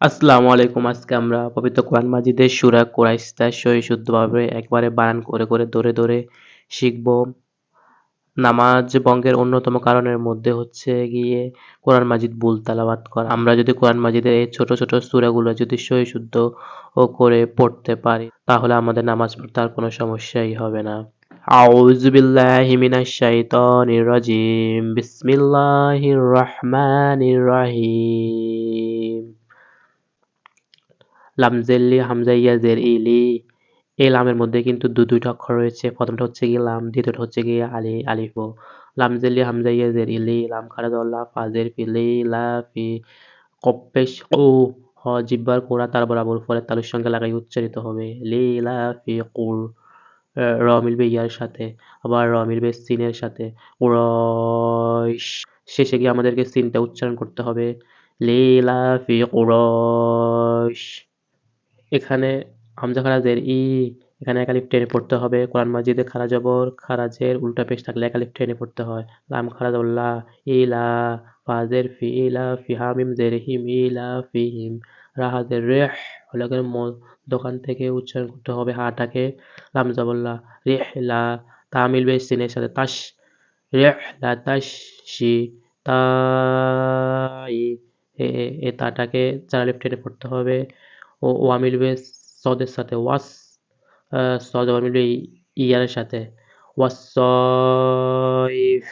আসসালামু আলাইকুম আজকে আমরা পবিত্র কোরআন মাজিদের সূরা কুরাইশতা সহি শুদ্ধভাবে একবারে বানান করে করে ধরে ধরে শিখব নামাজ ভঙ্গের অন্যতম কারণের মধ্যে হচ্ছে গিয়ে কোরআন মাজিদ ভুল তালাবাত করা আমরা যদি কোরআন মাজিদের এই ছোট ছোট সূরাগুলো যদি সহি শুদ্ধ ও করে পড়তে পারি তাহলে আমাদের নামাজ পড়তে আর কোনো সমস্যাই হবে না أعوذ بالله من الشيطان الرجيم بسم الله الرحمن الرحيم লামজেল্লি হামজা ইয়া জের ইলি। এই লামের মধ্যে কিন্তু দু, দুইটা অক্ষর রয়েছে। প্রথমটা হচ্ছে গিয়ে লাম, দ্বিতীয়টা হচ্ছে গিয়ে আলি, আলিফ লামজেল্লি হামজা ইয়া জের ইলি, লাম খারাজ আল্লাহ ফাজের ফিলি লা ফি ও হ, জিব্বার কোরা, তার বরাবর ফলে তালুর সঙ্গে লাগাই উচ্চারিত হবে। লি, লা ফি, কুর র মিলবে ইয়ার সাথে। আবার র মিলবে সিনের সাথে। কুরশ শেষে গিয়ে আমাদেরকে সিনটা উচ্চারণ করতে হবে। লীলা ফি কুরশ এখানে হামজা খারাজের ই, এখানে একালিফ টেনে পড়তে হবে। কোরআন মাজিদে খারা জবর খারাজের উল্টা পেশ থাকলে একালিফ টেনে পড়তে হয়। লাম খারাজ উল্লাহ ইলা ফাজের ফি, ইলা ফি হামিম, জের হিম, ইলা ফি হিম। রাহাজের রেহ, হলকের দোকান থেকে উচ্চারণ করতে হবে হাটাকে। লাম জাবল্লা রেহ লা তা মিলবে সিনের সাথে তাস, রেহ লা তাস শি তাই এ তাটাকে চার টেনে পড়তে হবে। ওয়া মিলবে সদের সাথে, ওয়াস সদ আবার মিলবে ইয়ারের সাথে। ওয়াসইফ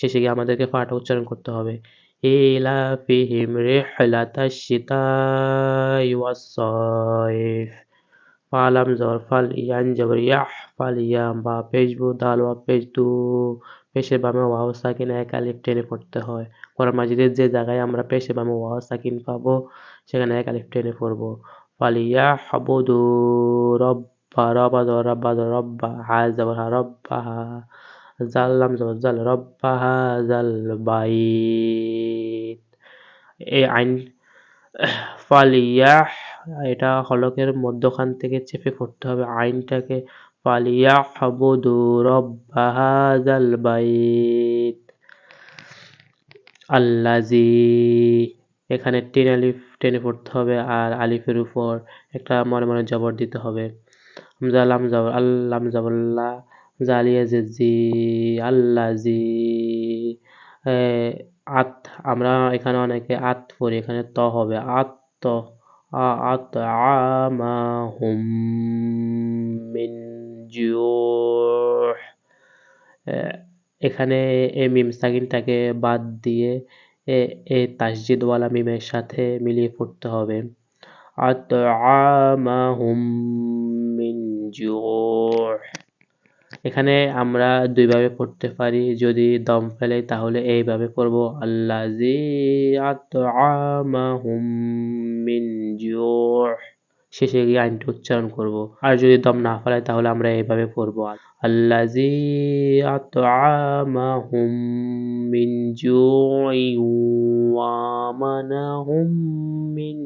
শেষে গিয়ে আমাদেরকে ফাটা উচ্চারণ করতে হবে। ইলা ফিহিম রিহলাতা শিতাই ওয়াসইফ ফালাম ফাল ইয়ান জবর ইয়াহ ফাল ইয়াম, বা পেজবু দাল ওয়া পেজদু বামে ওয়াও সাকিন এক আলিফ টেনে পড়তে হয়। কোরআন মাজিদের যে জায়গায় আমরা পেশে বামে ওয়াও সাকিন পাবো, সেখানে এক আলিফ টেনে পড়ব। জবর হা রব্বা হা জাল্লাম জবর জাল রব্বা হা জাল বাইত এই আইন ফালিয়া এটা হলকের মধ্যখান থেকে চেপে পড়তে হবে। আইনটাকে ফালিয়া হাবুদু রব্বা হা জাল বাইত আল্লাজি এখানে টেন আলিফ, টেনে পড়তে হবে আর আলিফের উপর একটা মনে মনে জবর দিতে হবে। জালাম জবর আল্লাম জবল্লা জালিয়া জি আল্লা জি আত, আমরা এখানে অনেকে আত পড়ি, এখানে ত হবে। আত ত আত আমাহুম মিন এখানে এ মিম সাকিনটাকে বাদ দিয়ে এ এ তাসজিদওয়ালা মিমের সাথে মিলিয়ে পড়তে হবে। আতআমাহুম মিন এখানে আমরা দুইভাবে পড়তে পারি, যদি দম ফেলে তাহলে এইভাবে পড়ব আল্লাজি আতআমাহুম মিন জুহ শেষে গিয়ে আইনটা উচ্চারণ করব। আর যদি দম না ফেলায়, তাহলে আমরা এইভাবে পড়ব আল্লাজি মিন ওয়া মিন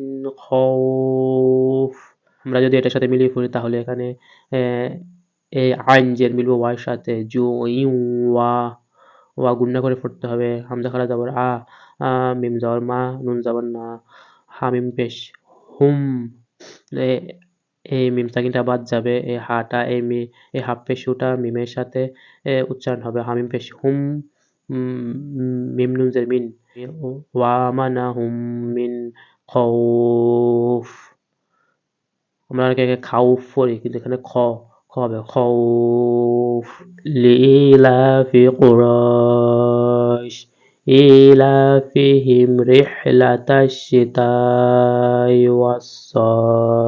আমরা যদি এটার সাথে মিলিয়ে পড়ি, তাহলে এখানে এই আইন জের মিলবো ওয়ার সাথে। জু ওয়া ওয়া গুন্না করে পড়তে হবে। হামজা খালা যাবার আ মিম যাবার মা, নুন যাবার না, হামিম পেশ, হুম। এই মিম সাকিনটা বাদ যাবে, এই হাটা, এই মি, এই হাফ পেশুটা মিমের সাথে উচ্চারণ হবে। হামিম পেশ হুম মিম নুন জের মিন। ওয়া মানা হুম মিন খৌফ। আমরা অনেকে খাউফ পড়ি কিন্তু এখানে খ খ হবে খৌফ। লিলাফি কুরাইশ। إيلافهم رحلة الشتاء والصيف.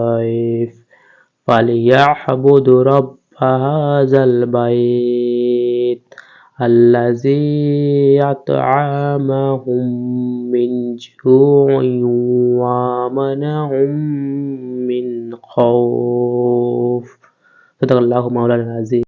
فليعبدوا رب هذا البيت الذي أطعمهم من جوع وآمنهم من خوف. صدق الله مولانا العظيم.